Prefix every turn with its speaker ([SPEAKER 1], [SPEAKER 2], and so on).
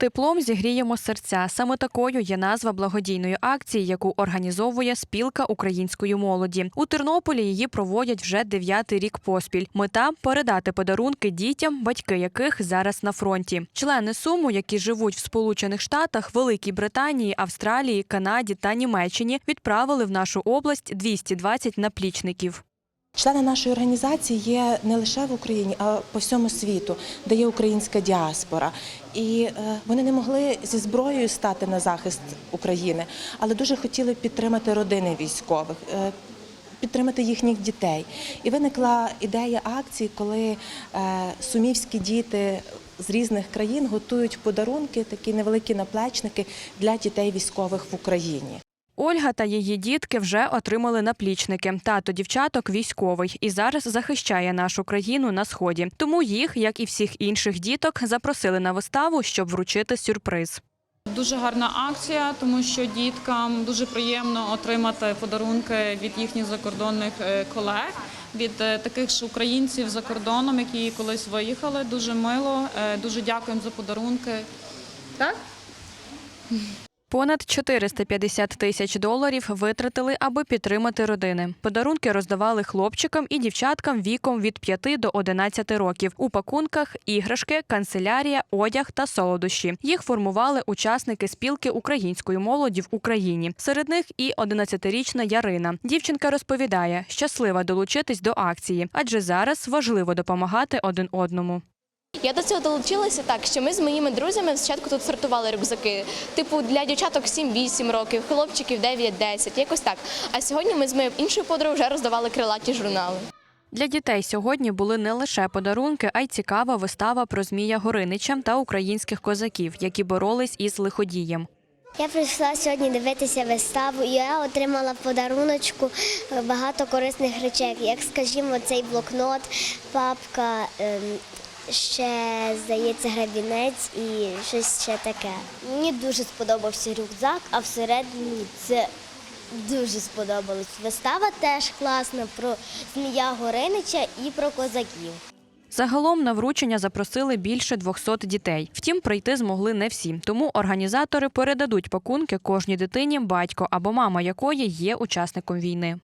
[SPEAKER 1] Теплом зігріємо серця. Саме такою є назва благодійної акції, яку організовує спілка української молоді. У Тернополі її проводять вже дев'ятий рік поспіль. Мета передати подарунки дітям, батьки яких зараз на фронті. Члени суму, які живуть в Сполучених Штатах, Великій Британії, Австралії, Канаді та Німеччині, відправили в нашу область 220 наплічників.
[SPEAKER 2] Члени нашої організації є не лише в Україні, а по всьому світу, де є українська діаспора. І е, вони не могли зі зброєю стати на захист України, але дуже хотіли підтримати родини військових. е, Підтримати їхніх дітей. І виникла ідея акції, коли е, сумівські діти з різних країн готують подарунки, такі невеликі наплечники для дітей військових в Україні.
[SPEAKER 1] Ольга та її дітки вже отримали наплічники. Тато дівчаток військовий і зараз захищає нашу країну на сході. Тому їх, як і всіх інших діток, запросили на виставу, щоб вручити сюрприз.
[SPEAKER 3] Дуже гарна акція, тому що діткам дуже приємно отримати подарунки від їхніх закордонних е, колег, від е, таких ж українців за кордоном, які колись виїхали. Дуже мило. Е, Дуже дякуємо за подарунки. Так?
[SPEAKER 1] Понад 450 тисяч доларів витратили, аби підтримати родини. Подарунки роздавали хлопчикам і дівчаткам віком від 5 до 11 років. У пакунках іграшки, канцелярія, одяг та солодощі. Їх формували учасники спілки української молоді в Україні. Серед них і 11-річна Ярина. Дівчинка розповідає, щаслива долучитись до акції, адже зараз важливо допомагати один одному.
[SPEAKER 4] Я до цього долучилася так, що ми з моїми друзями спочатку тут сортували рюкзаки. Типу для дівчаток 7-8 років, хлопчиків 9-10, якось так. А сьогодні ми з моєю іншою подругою вже роздавали крилаті журнали.
[SPEAKER 1] Для дітей сьогодні були не лише подарунки, а й цікава вистава про Змія Горинича та українських козаків, які боролись із лиходієм.
[SPEAKER 5] Я прийшла сьогодні дивитися виставу, і я отримала в подаруночку е, багато корисних речей, як, скажімо, цей блокнот, папка, ем, ще, здається, грабінець і щось ще таке. Мені дуже сподобався рюкзак, а всередині це дуже сподобалось. Вистава теж класна про Змія Горинича і про козаків.
[SPEAKER 1] Загалом на вручення запросили більше 200 дітей. Втім, прийти змогли не всі. Тому організатори передадуть пакунки кожній дитині, батько або мама якої є учасником війни.